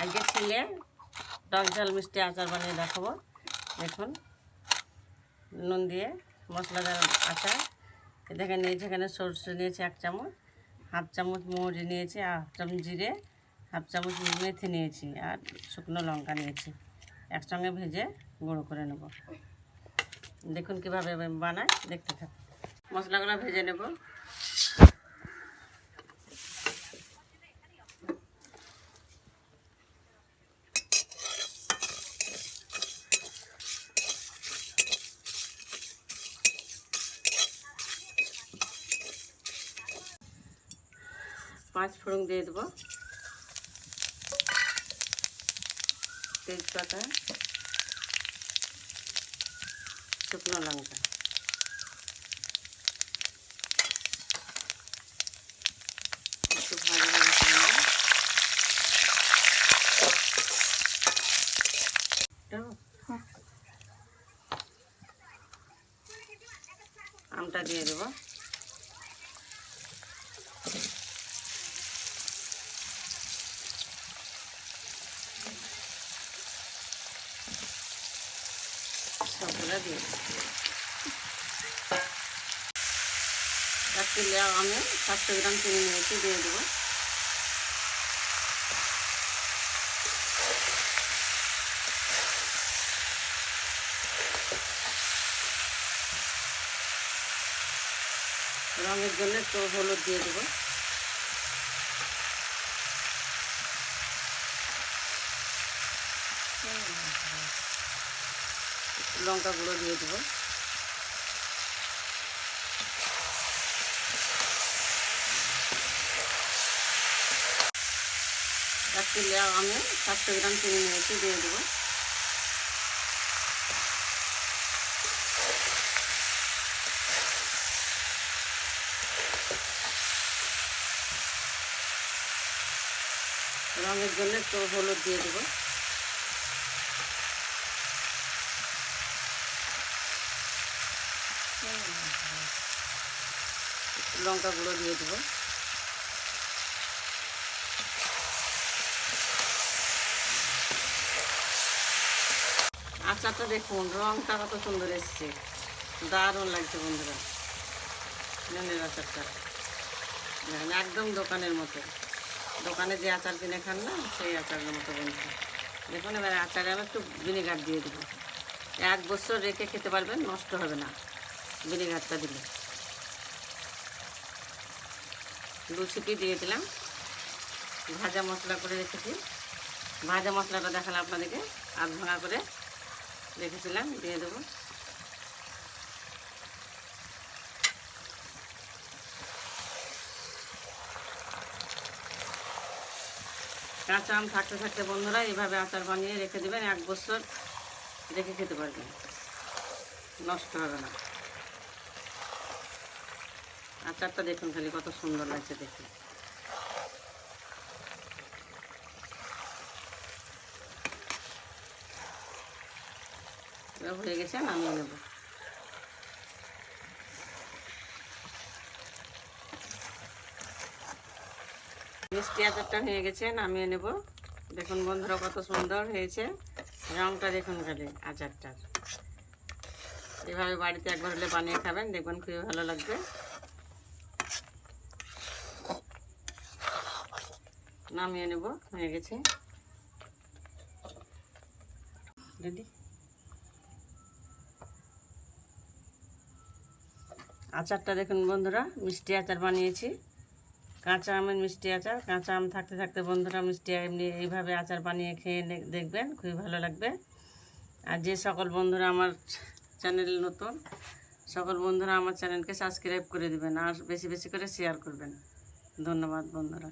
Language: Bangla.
আজকে ছিলে টক ঝাল মিষ্টি আচার বানিয়ে দেখাবো। দেখুন নুন দিয়ে মশলাদার আচার। দেখে নিয়েছি এখানে সরষে নিয়েছি এক চামচ, হাফ চামচ মৌরি নিয়েছি আর হাফ চামচ জিরে, হাফ চামচ মেথি নিয়েছি আর শুকনো লঙ্কা নিয়েছি। একসঙ্গে ভেজে গুঁড়ো করে নেব। দেখুন কীভাবে বানায়, দেখতে থাক মশলাগুলো ভেজে নেব। পাঁচ ফোড়ন দিয়ে দেবো তেজপাতা শুকনো লঙ্কা একটু ভালো। দেবো? আমটা দিয়ে দেবো সবগুলো দিয়ে দেবো এক কিলো আমি সাতশো গ্রাম চিনি নিয়েছি, দিয়ে দেবো। রঙের জন্য একটু হলুদ দিয়ে দেবো। লঙ্কা গুঁড়ো দিয়ে দেবো। এক কিলো আমি সাতশো গ্রাম চিনি নিয়েছি, দিয়ে দেবো। রঙের জন্য একটু হলুদ দিয়ে দেবো। লঙ্কা গুঁড়ো দিয়ে দেবো। আচারটা দেখুন, রংটা কত সুন্দর এসছে। দারুণ লাগছে বন্ধুরা আচারটা। একদম দোকানের মতো। দোকানে যে আচার কিনে খান না, সেই আচারের মতো বন্ধুরা। দেখুন, এবার আচারে আমি একটু ভিনেগার দিয়ে দেবো। এক বছর রেখে খেতে পারবেন, নষ্ট হবে না। ভিনেগারটা দিলে। দু ছিপি দিয়ে দিলাম। ভাজা মশলা করে রেখেছি। ভাজা মশলাটা দেখালাম আপনাদেরকে। আধ ভাঙা করে রেখেছিলাম, দিয়ে দেবো। কাঁচা আম থাকতে থাকতে বন্ধুরা এইভাবে আচার বানিয়ে রেখে দেবেন। এক বছর রেখে খেতে পারবেন। নষ্ট হবে না। আচারটা দেখুন খালি, কত সুন্দর লাগছে দেখুন হয়ে গেছে নামিয়ে নেব মিষ্টি আচারটা হয়ে গেছে, নামিয়ে নেব। দেখুন বন্ধুরা কত সুন্দর হয়েছে। রংটা দেখুন খালি, আচারটার। এভাবে বাড়িতে একবার হলে বানিয়ে খাবেন, দেখবেন খুবই ভালো লাগবে। নামিয়ে নেব, হয়ে গেছে। রেডি আচারটা দেখুন বন্ধুরা, মিষ্টি আচার বানিয়েছি। কাঁচা আমের মিষ্টি আচার, কাঁচা আম থাকতে থাকতে বন্ধুরা মিষ্টি এমনি এইভাবে আচার বানিয়ে খেয়ে দেখবেন, খুবই ভালো লাগবে। আর যে সকল বন্ধুরা আমার চ্যানেল নতুন, সকল বন্ধুরা আমার চ্যানেলকে সাবস্ক্রাইব করে দেবেন আর বেশি বেশি করে শেয়ার করবেন। ধন্যবাদ বন্ধুরা।